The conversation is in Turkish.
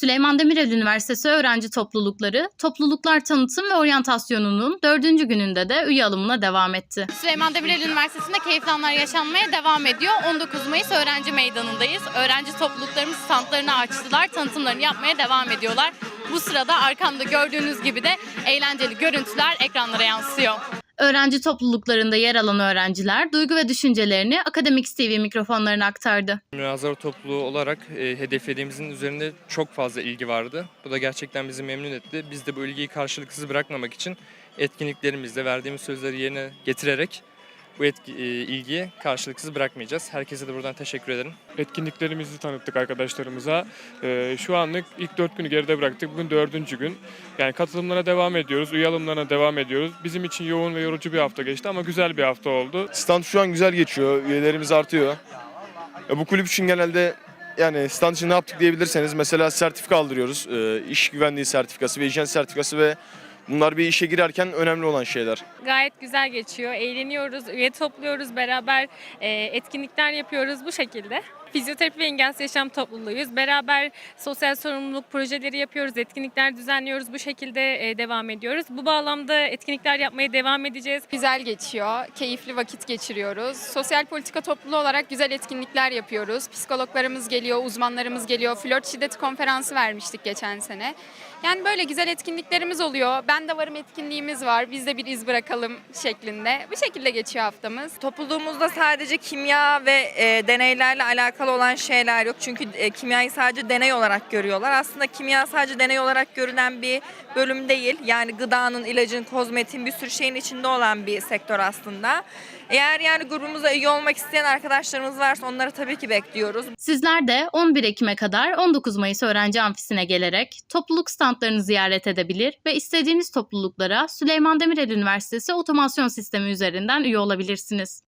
Süleyman Demirel Üniversitesi öğrenci toplulukları, topluluklar tanıtım ve oryantasyonunun dördüncü gününde de üye alımına devam etti. Süleyman Demirel Üniversitesi'nde keyifli anlar yaşanmaya devam ediyor. 19 Mayıs Öğrenci Meydanı'ndayız. Öğrenci topluluklarımız standlarını açtılar, tanıtımlarını yapmaya devam ediyorlar. Bu sırada arkamda gördüğünüz gibi de eğlenceli görüntüler ekranlara yansıyor. Öğrenci topluluklarında yer alan öğrenciler duygu ve düşüncelerini Akademik TV mikrofonlarına aktardı. Münazara topluluğu olarak e, hedeflediğimizin üzerinde çok fazla ilgi vardı. Bu da gerçekten bizi memnun etti. Biz de bu ilgiyi karşılıksız bırakmamak için etkinliklerimizde verdiğimiz sözleri yerine getirerek bu etki, e, ilgiyi karşılıksız bırakmayacağız. Herkese de buradan teşekkür ederim. etkinliklerimizi tanıttık arkadaşlarımıza. Ee, şu anlık ilk dört günü geride bıraktık. Bugün dördüncü gün. Yani katılımlara devam ediyoruz, üye alımlarına devam ediyoruz. Bizim için yoğun ve yorucu bir hafta geçti ama güzel bir hafta oldu. Stand şu an güzel geçiyor. Üyelerimiz artıyor. Ya bu kulüp için genelde yani stand için ne yaptık diyebilirseniz mesela sertifika aldırıyoruz. Ee, iş güvenliği sertifikası ve hijyen sertifikası ve bunlar bir işe girerken önemli olan şeyler. Gayet güzel geçiyor. Eğleniyoruz, üye topluyoruz, beraber e, etkinlikler yapıyoruz bu şekilde. Fizyoterapi ve engelsiz yaşam topluluğuyuz. Beraber sosyal sorumluluk projeleri yapıyoruz, etkinlikler düzenliyoruz. Bu şekilde e, devam ediyoruz. Bu bağlamda etkinlikler yapmaya devam edeceğiz. Güzel geçiyor, keyifli vakit geçiriyoruz. Sosyal politika topluluğu olarak güzel etkinlikler yapıyoruz. Psikologlarımız geliyor, uzmanlarımız geliyor. Flört şiddeti konferansı vermiştik geçen sene. Yani böyle güzel etkinliklerimiz oluyor. Ben de varım etkinliğimiz var. Biz de bir iz bırakalım şeklinde. Bu şekilde geçiyor haftamız. Topluluğumuzda sadece kimya ve e, deneylerle alakalı olan şeyler yok. Çünkü e, kimyayı sadece deney olarak görüyorlar. Aslında kimya sadece deney olarak görülen bir bölüm değil. Yani gıdanın, ilacın, kozmetiğin bir sürü şeyin içinde olan bir sektör aslında. Eğer yani grubumuza üye olmak isteyen arkadaşlarımız varsa onları tabii ki bekliyoruz. Sizler de 11 Ekim'e kadar 19 Mayıs Öğrenci Amfisi'ne gelerek topluluk standlarını ziyaret edebilir ve istediğiniz topluluklara Süleyman Demirel Üniversitesi Otomasyon Sistemi üzerinden üye olabilirsiniz.